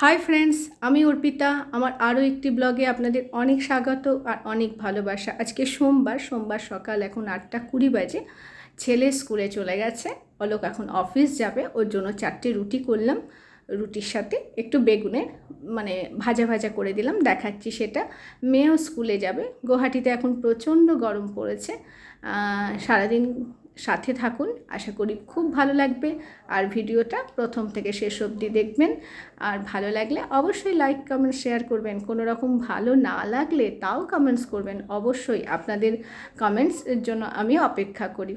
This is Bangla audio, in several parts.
হাই ফ্রেন্ডস আমি অর্পিতা। আমার আরও একটি ব্লগে আপনাদের অনেক স্বাগত আর অনেক ভালোবাসা। আজকে সোমবার সোমবার সকাল এখন আটটা কুড়ি বাজে। ছেলে স্কুলে চলে গেছে। অলোক এখন অফিস যাবে। ওর জন্য চারটে রুটি করলাম। রুটির সাথে একটু বেগুনের মানে ভাজা ভাজা করে দিলাম। দেখাচ্ছি সেটা। মেয়েও স্কুলে যাবে। গুয়াহাটিতে এখন প্রচণ্ড গরম পড়েছে। সারাদিন সাথে থাকুন। আশা করি খুব ভালো লাগবে। আর ভিডিওটা প্রথম থেকে শেষ অবধি দেখবেন। আর ভালো লাগলে অবশ্যই লাইক কমেন্ট শেয়ার করবেন। কোনো রকম ভালো না লাগলে তাও কমেন্টস করবেন। অবশ্যই আপনাদের কমেন্টসের জন্য আমি অপেক্ষা করি।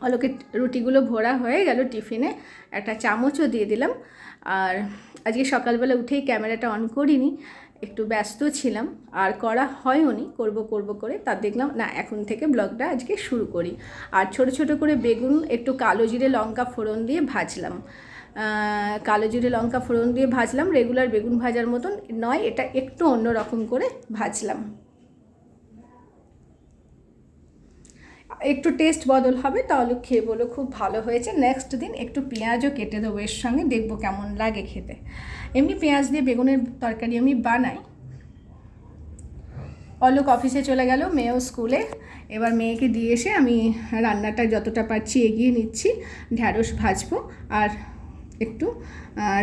অলোকে রুটিগুলো ভরা হয়ে গেল টিফিনে। একটা চামচও দিয়ে দিলাম। আর আজকে সকালবেলা উঠেই ক্যামেরাটা অন করিনি। একটু ব্যস্ত ছিলাম, আর করা হয়নি করব করব করে। তা দেখলাম, না, এখন থেকে ব্লগটা আজকে শুরু করি। আর ছোট ছোট করে বেগুন, একটু কালো জিরে লঙ্কা ফোড়ন দিয়ে ভাজলাম। কালো জিরে লঙ্কা ফোড়ন দিয়ে ভাজলাম রেগুলার বেগুন ভাজার মতন। নয়, এটা একটু অন্য রকম করে ভাজলাম। একটু টেস্ট বদল হবে তাহলে খেয়ে বলো খুব ভালো হয়েছে। নেক্সট দিন একটু পেঁয়াজও কেটে দেবো এর সঙ্গে দেখব কেমন লাগে খেতে। এমনি পেঁয়াজ দিয়ে বেগুনের তরকারি আমি বানাই। অলোক অফিসে চলে গেল মেয়েও স্কুলে এবার মেয়েকে দিয়ে এসে আমি রান্নাটা যতটা পারছি এগিয়ে নিচ্ছি ঢ্যাঁড়স ভাজবো আর একটু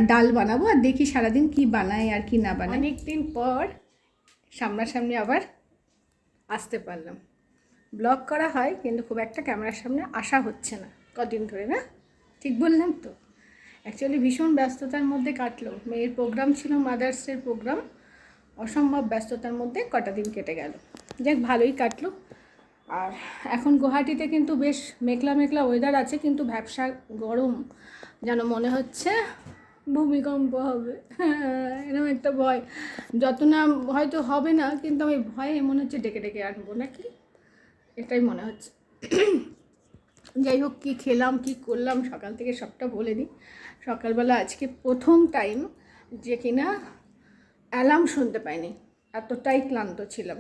ডাল বানাবো আর দেখি সারাদিন কি বানাই আর কি না বানাই অনেক দিন পর সামনাসামনি আবার আসতে পারলাম। ব্লগ করা হয়, কিন্তু খুব একটা ক্যামেরার সামনে আসা হচ্ছে না। কদিন ধরে, না? ঠিক বললাম তো? অ্যাকচুয়ালি ভীষণ ব্যস্ততার মধ্যে কাটলো। মেয়ের প্রোগ্রাম ছিল মাদার্সের প্রোগ্রাম অসম্ভব ব্যস্ততার মধ্যে কটা দিন কেটে গেল। যাক, ভালোই কাটলো। আর এখন গুয়াহাটিতে কিন্তু বেশ মেঘলা মেঘলা ওয়েদার আছে, কিন্তু ব্যবসা গরম। যেন মনে হচ্ছে ভূমিকম্প হবে। এরকম একটা ভয়। যত না, হয়তো হবে না, কিন্তু আমি ভয়ে মনে হচ্ছে ডেকে ডেকে আনব, নাকি? এটাই মনে হচ্ছে। যাই হোক, কী খেলাম, কী করলাম, সকাল থেকে সবটা বলে দিই সকালবেলা আজকে প্রথম টাইম যে কিনা অ্যালার্ম শুনতে পাইনি। এতটাই ক্লান্ত ছিলাম।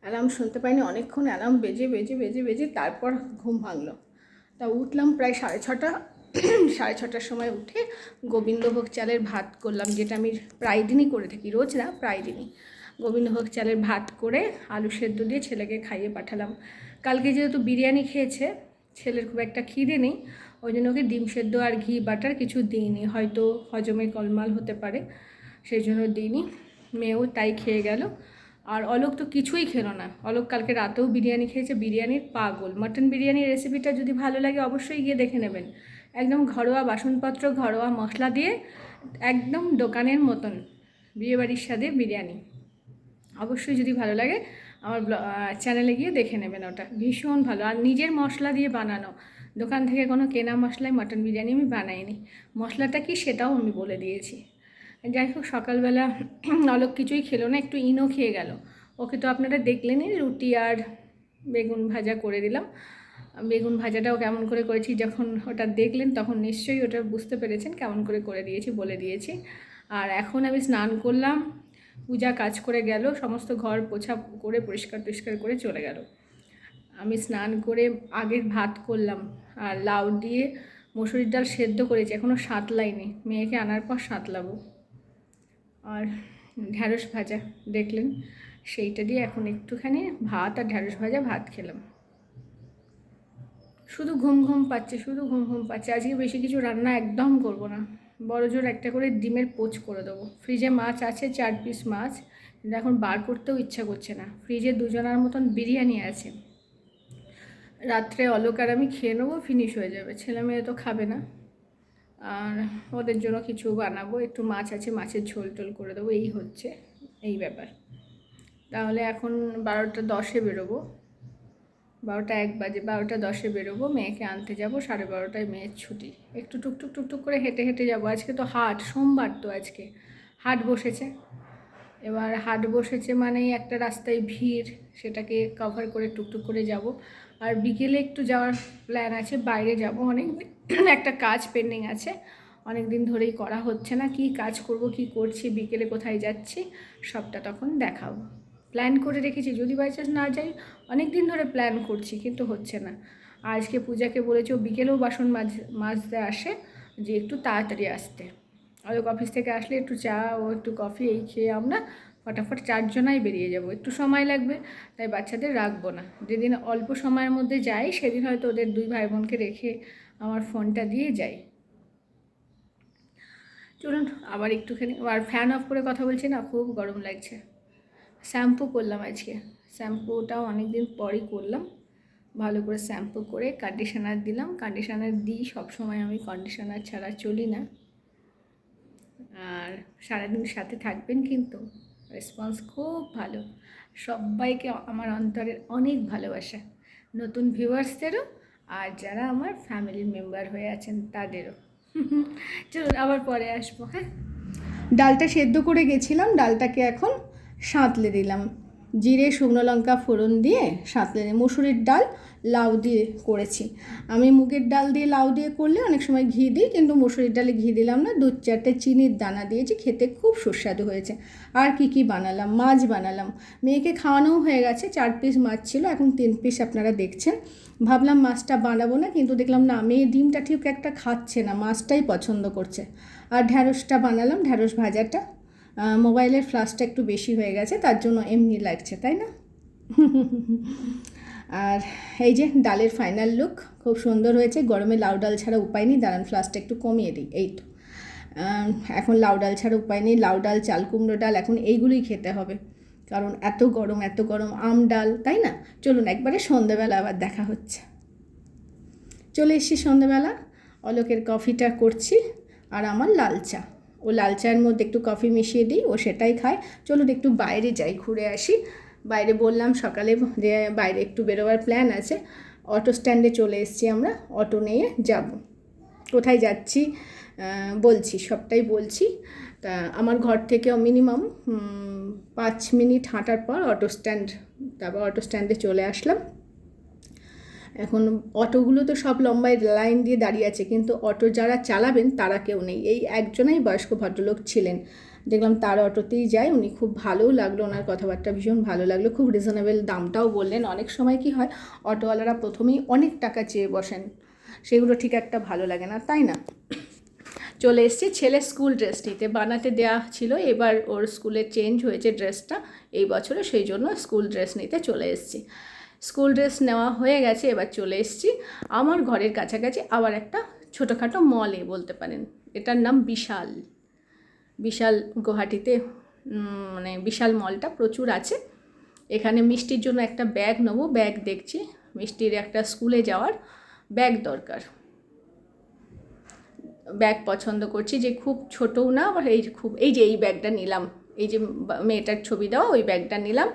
অ্যালার্ম শুনতে পাইনি, অনেকক্ষণ অ্যালার্ম বেজে বেজে বেজে বেজে তারপর ঘুম ভাঙলো। তা উঠলাম প্রায় সাড়ে ছটা, সাড়ে ছটার সময় উঠে গোবিন্দভোগ চালের ভাত করলাম, যেটা আমি প্রায় দিনই করে থাকি, রোজ না, প্রায় দিনই। গোবিন্দভোগ চালের ভাত করে আলু সেদ্ধ দিয়ে ছেলেকে খাইয়ে পাঠালাম। কালকে যেহেতু বিরিয়ানি খেয়েছে, ছেলের খুব একটা খিদে নেই, ওই জন্য ওকে ডিম সেদ্ধ আর ঘি, বাটার কিছু দিইনি। হয়তো হজমে কলমাল হতে পারে, সেই জন্য দিইনি। মেয়েও তাই খেয়ে গেল। আর অলোক তো কিছুই খেলো না। অলোক কালকে রাতেও বিরিয়ানি খেয়েছে, বিরিয়ানির পাগল। মাটন বিরিয়ানির রেসিপিটা যদি ভালো লাগে অবশ্যই গিয়ে দেখে নেবেন। একদম ঘরোয়া বাসনপত্র, ঘরোয়া মশলা দিয়ে একদম দোকানের মতন বিয়েবাড়ির স্বাদে বিরিয়ানি। অবশ্যই যদি ভালো লাগে আমার চ্যানেলে গিয়ে দেখে নেবেন ওটা। ভীষণ ভালো। আর নিজের মশলা দিয়ে বানানো। দোকান থেকে কোনো কেনা মশলায় মাটন বিরিয়ানি আমি বানাইনি। মশলাটা কি সেটাও আমি বলে দিয়েছি। যাই হোক, সকালবেলা অলোক কিছুই খেলো না, একটু ইনো খেয়ে গেল। ওকে তো আপনারা দেখলেনই, রুটি আর বেগুন ভাজা করে দিলাম। বেগুন ভাজাটাও কেমন করে করেছি, যখন ওটা দেখলেন তখন নিশ্চয়ই ওটা বুঝতে পেরেছেন, কেমন করে করে দিয়েছি, বলে দিয়েছি। আর এখন আমি স্নান করলাম। পূজা কাজ করে গেল, সমস্ত ঘর পোছা করে পরিষ্কার টরিষ্কার করে চলে গেল। আমি স্নান করে আগের ভাত করলাম আর লাউ দিয়ে মসুরির ডাল সেদ্ধ করেছি এখনও সাঁতলাইনি, মেয়েকে আনার পর সাঁতলাবো। আর ঢ্যাঁড়স ভাজা, দেখলেন? সেইটা দিয়ে এখন একটুখানি ভাত আর ঢ্যাঁড়স ভাজা ভাত খেলাম। শুধু ঘুম ঘুম পাচ্ছে, শুধু ঘুম ঘুম পাচ্ছে। আজকে বেশি কিছু রান্না একদম করব না। বড় জোর একটা করে ডিমের পোচ করে দেবো। ফ্রিজে মাছ আছে, চার পিস মাছ। এখন বার করতেও ইচ্ছা করছে না। ফ্রিজে দুজনার মতন বিরিয়ানি আছে। রাত্রে অলোক আর আমি খেয়ে নেব ফিনিশ হয়ে যাবে। ছেলে মেয়ে তো খাবে না। আর ওদের জন্য কিছু বানাবো। একটু মাছ আছে, মাছের ঝোল টোল করে দেবো। এই হচ্ছে, এই ব্যাপার। তাহলে এখন বারোটা দশে বেরোবো। বারোটা এক বাজে, বারোটা দশে বেরোবো, মেয়েকে আনতে যাব, সাড়ে বারোটায় মেয়ের ছুটি। একটু টুকটুক টুকটুক করে হেঁটে হেঁটে যাব। আজকে তো হাট, সোমবার তো আজকে। হাট বসেছে। এবার হাট বসেছে মানেই একটা রাস্তায় ভিড়, সেটাকে কভার করে টুকটুক করে যাব। আর বিকেলে একটু যাওয়ার প্ল্যান আছে, বাইরে যাব অনেক একটা কাজ পেন্ডিং আছে। অনেক দিন ধরেই করা হচ্ছে না। কি কাজ করব, কি করছি, বিকেলে কোথায় যাচ্ছি, সবটা তখন দেখাবো। প্ল্যান করে রেখেছি। যদি বাই চান্স না যাই অনেক দিন ধরে প্ল্যান করছি, কিন্তু হচ্ছে না। আজকে পূজাকে বলেছে, ও বিকেলেও বাসন মাজ মাজতে আসে, যে একটু তাড়াতাড়ি আসতে। অলোক অফিস থেকে আসলে একটু চা ও একটু কফি এই খেয়ে আমরা ফটাফট চারজনাই বেরিয়ে যাব। একটু সময় লাগবে, তাই বাচ্চাদের রাখব না। যেদিন অল্প সময়ের মধ্যে যাই, সেদিন হয়তো ওদের দুই ভাই বোনকে রেখে আমার ফোনটা দিয়ে যাই। চলুন, আবার একটুখানি, আর ফ্যান অফ করে কথা বলছি না, খুব গরম লাগছে। শ্যাম্পু করলাম আজকে। শ্যাম্পুটাও অনেক দিন পরই করলাম। ভালো করে শ্যাম্পু করে কন্ডিশনার দিলাম। কন্ডিশনার দিই, সবসময় আমি কন্ডিশনার ছাড়া চলি না। আর সারাদিন সাথে থাকবেন কিন্তু রেসপন্স খুব ভালো। সবাইকে আমার অন্তরের অনেক ভালোবাসা। নতুন ভিউয়ার্সদেরও আর যারা আমার ফ্যামিলির মেম্বার হয়ে আছেন তাদেরও। চলুন আবার পরে আসব হ্যাঁ? ডালটা সেদ্ধ করে গেছিলাম। ডালটাকে এখন সাঁতলে দিলাম। জিরে, শুকনো লঙ্কা ফোড়ন দিয়ে সাঁতলে দিই মুসুরির ডাল লাউ দিয়ে করেছি। আমি মুগের ডাল দিয়ে লাউ দিয়ে করলে অনেক সময় ঘি দিই, কিন্তু মুসুরির ডালে ঘি দিলাম না। দু চারটে চিনির দানা দিয়েছি, খেতে খুব সুস্বাদু হয়েছে। আর কি কি বানালাম? মাছ বানালাম। মেয়েকে খাওয়ানোও হয়ে গেছে, চার পিস মাছ ছিল, এখন তিন পিস আপনারা দেখছেন। ভাবলাম মাছটা বানাবো না, কিন্তু দেখলাম না, মেয়ে ডিমটা ঠিক একটা খাচ্ছে না, মাছটাই পছন্দ করছে। আর ঢ্যাঁড়সটা বানালাম, ঢ্যাঁড়স ভাজাটা। মোবাইলের ফ্লাশটা একটু বেশি হয়ে গেছে, তার জন্য এমনি লাগছে, তাই না? আর এই যে ডালের ফাইনাল লুক খুব সুন্দর হয়েছে, গরমে লাউ ডাল ছাড়া উপায় নেই, দাঁড়ান ফ্লাশটা একটু কমিয়ে দিই, এই তো। এখন লাউ ডাল ছাড়া উপায় নেই, লাউ ডাল, চাল কুমড়ো ডাল, এখন এইগুলোই খেতে হবে, কারণ এত গরম এত গরম আম ডাল, তাই না? চলুন একবারে সন্ধেবেলা আবার দেখা হচ্ছে। চলে এসেছি সন্ধেবেলা, অলোকের কফিটা করছি, আর আমার লাল চা। ও লাল চায়ের মধ্যে একটু কফি মিশিয়ে দিই, ও সেটাই খায়। চলুন একটু বাইরে যাই, ঘুরে আসি। বাইরে বললাম, সকালে যে বাইরে একটু বেরোবার প্ল্যান আছে। অটো স্ট্যান্ডে চলে এসেছি আমরা, অটো নিয়ে যাব। কোথায় যাচ্ছি? বলছি, সবটাই বলছি। তা আমার ঘর থেকেও মিনিমাম পাঁচ মিনিট হাঁটার পর অটো স্ট্যান্ড তারপর অটো স্ট্যান্ডে চলে আসলাম। এখন অটোগুলো তো সব লম্বায় লাইন দিয়ে দাঁড়িয়ে আছে, কিন্তু অটো যারা চালাবেন তারা কেউ নেই। এই একজনাই বয়স্ক ভদ্রলোক ছিলেন। দেখলাম তার অটোতেই যায়, উনি খুব ভালোও লাগল ওনার কথাবার্তা, ভীষণ ভালো লাগল, খুব রিজনেবল দামটাও বললেন। অনেক সময় কি হয়, অটোওয়ালারা প্রথমেই অনেক টাকা চেয়ে বসেন, সেগুলো ঠিক একটা ভালো লাগে না, তাই না? চলে এসেছি ছেলে স্কুল ড্রেস নিতে। বানাতে দেওয়া ছিল, এবার ওর স্কুলে চেঞ্জ হয়েছে ড্রেসটা এই বছরে সেই জন্য স্কুল ড্রেস নিতে চলে এসেছি। স্কুল ড্রেস নেওয়া হয়ে গেছে, এবার চলে এসেছি। আমার ঘরের কাছাকাছি আবার একটা ছোটোখাটো মলে বলতে পারেন। এটার নাম বিশাল। বিশাল গুয়াহাটিতে মানে বিশাল মলটা প্রচুর আছে। এখানে মিষ্টির জন্য একটা ব্যাগ নেব, ব্যাগ দেখছি। মিষ্টির একটা স্কুলে যাওয়ার ব্যাগ দরকার। ব্যাগ পছন্দ করছি, যে খুব ছোটও না, আবার এই খুব, এই যে এই ব্যাগটা নিলাম। এই যে মেয়েটার ছবি দেওয়া, ওই ব্যাগটা নিলাম।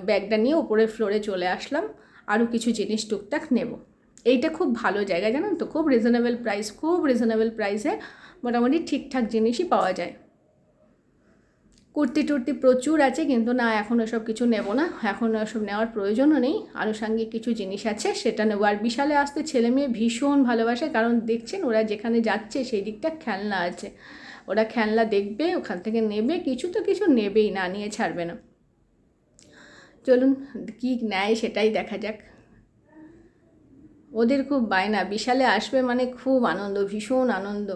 ব্যাগটা নিয়ে ওপরের ফ্লোরে চলে আসলাম, আরও কিছু জিনিস টুকটাক নেব। এইটা খুব ভালো জায়গা, জানেন তো? খুব রিজনেবল প্রাইস খুব রিজনেবল প্রাইসে মোটামুটি ঠিকঠাক জিনিসই পাওয়া যায়। কুর্তি টুর্তি প্রচুর আছে, কিন্তু না, এখন ওসব কিছু নেব না। এখন ওসব নেওয়ার প্রয়োজনও নেই। আনুষাঙ্গিক কিছু জিনিস আছে, সেটা নেব। আর বিশালে আসতে ছেলে মেয়ে ভীষণ ভালোবাসে, কারণ দেখছেন ওরা যেখানে যাচ্ছে সেই দিকটা খেলনা আছে। ওরা খেলনা দেখবে, ওখান থেকে নেবে, কিছু তো কিছু নেবেই, না নিয়ে ছাড়বে না। চলুন কি নেয় সেটাই দেখা যাক। ওদের খুব বায়না, বিশালে আসবে মানে খুব আনন্দ, ভীষণ আনন্দ।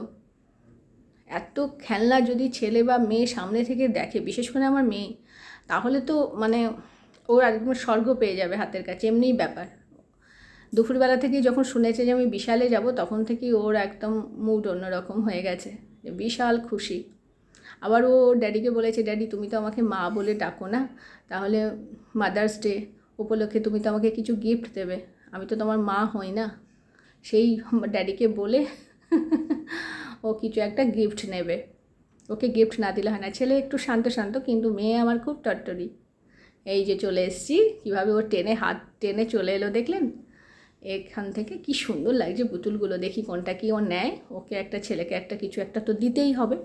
এত খেলনা যদি ছেলে বা মেয়ে সামনে থেকে দেখে, বিশেষ করে আমার মেয়ে, তাহলে তো মানে ওর একদম স্বর্গ পেয়ে যাবে হাতের কাছে, এমনিই ব্যাপার। দুপুরবেলা থেকে যখন শুনেছে যে আমি বিশালে যাব, তখন থেকেই ওর একদম মুড অন্যরকম হয়ে গেছে বিশাল খুশি। আবার ও ড্যাডিকে বলেছে, ড্যাডি, তুমি তো আমাকে মা বলে ডাকো না। তাহলে মাদার্স ডে উপলক্ষে তুমি তো আমাকে কিছু গিফট দেবে। আমি তো তোমার মা হই না। সেই ড্যাডিকে বলে ও কিছু একটা গিফট নেবে। ওকে গিফট না দিলে হয় না। ছেলে একটু শান্ত শান্ত, কিন্তু মেয়ে আমার খুব টট্টরি এই যে চলে এসেছি। কীভাবে ও টেনে হাত, টেনে চলে এলো দেখলেন? এখান থেকে কি সুন্দর লাগছে পুতুলগুলো। দেখি কোনটা কি ও নেয়। ওকে একটা ছেলেকে একটা কিছু একটা তো দিতেই হবে।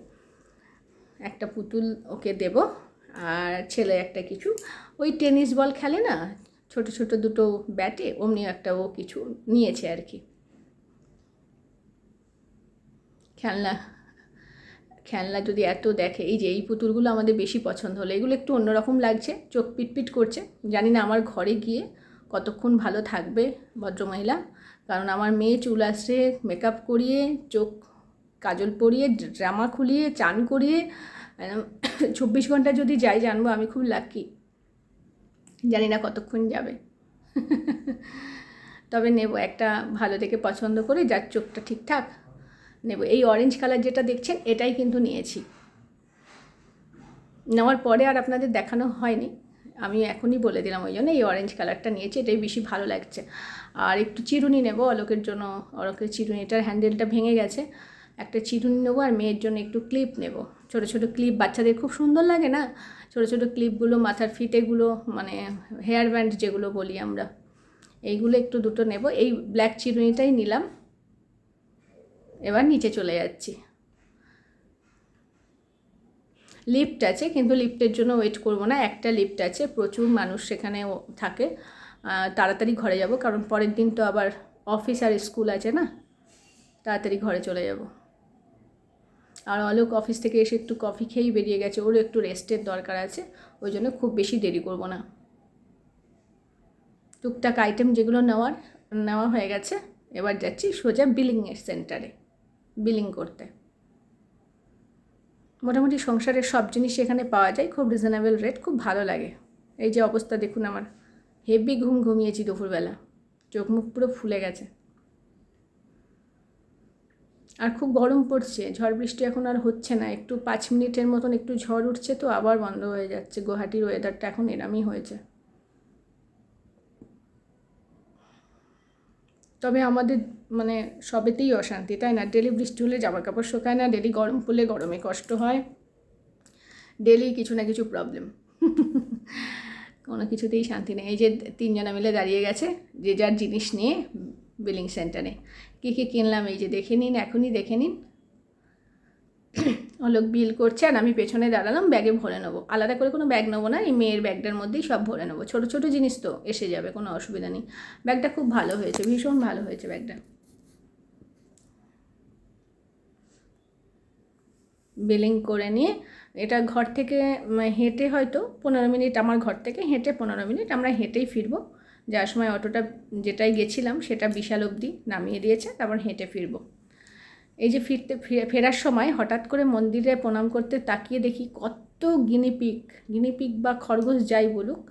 একটা পুতুল ওকে দেব, আর ছেলে একটা কিছু। ওই টেনিস বল খেলে না, ছোট ছোট দুটো ব্যাটে, অমনি একটা ও কিছু নিয়েছে আর কি। খেলনা খেলনা যদি এত দেখে, এই যে এই পুতুলগুলো আমাদের বেশি পছন্দ হলো, এগুলো একটু অন্যরকম লাগছে, চোখ পিটপিট করছে। জানি না আমার ঘরে গিয়ে কতক্ষণ ভালো থাকবে ভদ্রমহিলা, কারণ আমার মেয়ে চুল আসছে মেকআপ করিয়ে চোখ কাজল পরিয়ে জামা খুলিয়ে, চান করিয়ে চব্বিশ ঘণ্টা যদি যাই জানব, আমি খুব লাকি জানি না কতক্ষণ যাবে। তবে নেব একটা ভালো দেখে পছন্দ করে, যার চোখটা ঠিকঠাক, নেব। এই অরেঞ্জ কালার যেটা দেখছেন, এটাই কিন্তু নিয়েছি। নেওয়ার পরে আর আপনাদের দেখানো হয়নি। আমি এখনই বলে দিলাম ওই জন্য এই অরেঞ্জ কালারটা নিয়েছি, এটাই বেশি ভালো লাগছে। আর একটু চিরুনি নেব, অলোকের জন্য অলোকের চিরুনিটার হ্যান্ডেলটা ভেঙে গেছে। একটা চিরুনি নেব আর মেয়ের জন্য একটু ক্লিপ নেব। ছোটো ছোটো ক্লিপ বাচ্চাদের খুব সুন্দর লাগে না? ছোটো ছোটো ক্লিপগুলো মাথার ফিটেগুলো মানে হেয়ার ব্যান্ড যেগুলো বলি আমরা, এইগুলো একটু দুটো নেব। এই ব্ল্যাক চিরুনিটাই নিলাম। এবার নিচে চলে যাচ্ছি। লিফট আছে, কিন্তু লিফটের জন্য ওয়েট করব না। একটা লিফট আছে, প্রচুর মানুষ সেখানে থাকে। তাড়াতাড়ি ঘরে যাব, কারণ পরের দিন তো আবার অফিস আর স্কুল আছে না? তাড়াতাড়ি ঘরে চলে যাব। আর অলোক অফিস থেকে এসে একটু কফি খেয়েই বেরিয়ে গেছে। ওরও একটু রেস্টের দরকার আছে, ওই জন্য খুব বেশি দেরি করব না। টুকটাক আইটেম যেগুলো নেওয়ার, নেওয়া হয়ে গেছে। এবার যাচ্ছি সোজা বিলিংয়ের সেন্টারে বিলিং করতে। মোটামুটি সংসারের সব জিনিস এখানে পাওয়া যায়, খুব রিজনেবল রেট খুব ভালো লাগে। এই যে অবস্থা দেখুন আমার। হেভি ঘুম ঘুমিয়েছি দুপুরবেলা। চোখ মুখ পুরো ফুলে গেছে। আর খুব গরম পড়ছে, ঝড় বৃষ্টি এখন আর হচ্ছে না, একটু পাঁচ মিনিটের মতন একটু ঝড় উঠছে তো আবার বন্ধ হয়ে যাচ্ছে, গুয়াহাটির ওয়েদারটা এখন এরমই হয়েছে। তবে আমাদের মানে সবেতেই অশান্তি, তাই না? ডেলি বৃষ্টি হলে জামা কাপড় শোকায় না ডেলি গরম পড়লে গরমে কষ্ট হয় ডেলি কিছু না কিছু প্রবলেম কোনো কিছুতেই শান্তি নেই, এই যে তিনজনা মিলে দাঁড়িয়ে গেছে, যে যার জিনিস নিয়ে বিলিং সেন্টারে কী কী কিনলাম, এই যে দেখে নিন, এখনই দেখে নিন। ও লোক বিল করছে আর আমি পেছনে দাঁড়ালাম, ব্যাগে ভরে নেব। আলাদা করে কোনো ব্যাগ নেব না, এই মেয়ের ব্যাগটার মধ্যেই সব ভরে নেব। ছোটো ছোটো জিনিস তো, এসে যাবে, কোনো অসুবিধা নেই। ব্যাগটা খুব ভালো হয়েছে, ভীষণ ভালো হয়েছে ব্যাগটা। বিলিং করে নিয়ে, এটা ঘর থেকে হেঁটে হয়তো পনেরো মিনিট, আমার ঘর থেকে হেঁটে পনেরো মিনিট, আমরা হেঁটেই ফিরবো। যার সময় অটোটা যেটাই গেছিলাম সেটা বিশাল অবধি নামিয়ে দিয়েছে, তারপর হেঁটে ফিরবো। এই যে ফিরতে, ফিরে- ফেরার সময় হঠাৎ করে মন্দিরে প্রণাম করতে তাকিয়ে দেখি কত গিনিপিক গিনিপিক বা খরগোশ যাই বলুক,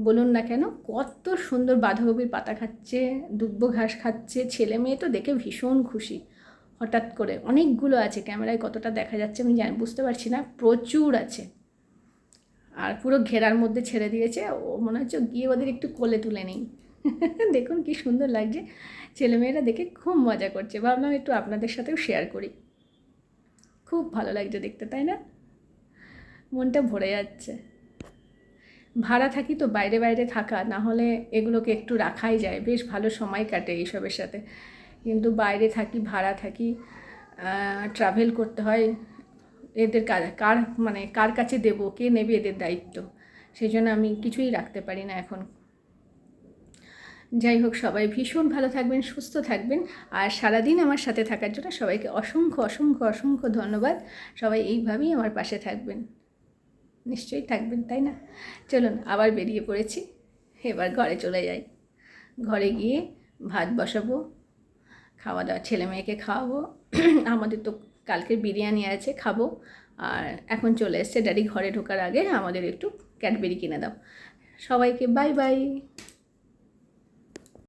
বলুন না কেন কত সুন্দর বাঁধাকপির পাতা খাচ্ছে, দুব্ব ঘাস খাচ্ছে, ছেলে মেয়ে তো দেখে ভীষণ খুশি। হঠাৎ করে অনেকগুলো আছে, ক্যামেরায় কতটা দেখা যাচ্ছে আমি জানি, বুঝতে পারছি না, প্রচুর আছে। আর পুরো ঘেরার মধ্যে ছেড়ে দিয়েছে। ও মনে হচ্ছে গিয়ে ওদের একটু কোলে তুলে নেই। দেখুন কি সুন্দর লাগছে। ছেলেমেয়েরা দেখে খুব মজা করছে। ভাবলাম একটু আপনাদের সাথেও শেয়ার করি। খুব ভালো লাগছে দেখতে, তাই না? মনটা ভরে যাচ্ছে। ভাড়া থাকি তো বাইরে বাইরে থাকা, না হলে এগুলোকে একটু রাখাই যায়। বেশ ভালো সময় কাটে এইসবের সাথে। কিন্তু বাইরে থাকি, ভাড়া থাকি ট্রাভেল করতে হয়। এদের কার মানে কার কাছে দেবো? কে নেবে এদের দায়িত্ব? সেই জন্য আমি কিছুই রাখতে পারি না এখন। যাই হোক, সবাই ভীষণ ভালো থাকবেন, সুস্থ থাকবেন। আর সারাদিন আমার সাথে থাকার জন্য সবাইকে অসংখ্য অসংখ্য অসংখ্য ধন্যবাদ। সবাই এইভাবেই আমার পাশে থাকবেন। নিশ্চয়ই থাকবেন, তাই না? চলুন, আবার বেরিয়ে পড়েছি। এবার ঘরে চলে যাই। ঘরে গিয়ে ভাত বসাবো, খাওয়া দাওয়া, ছেলে মেয়েকে খাওয়াবো। আমাদের তো কালকের বিরিয়ানি আছে, খাব। আর এখন চলে এসছে, ড্যাডি ঘরে ঢোকার আগে আমাদের একটু ক্যাডবেরি কিনে দাও। সবাইকে বাই বাই।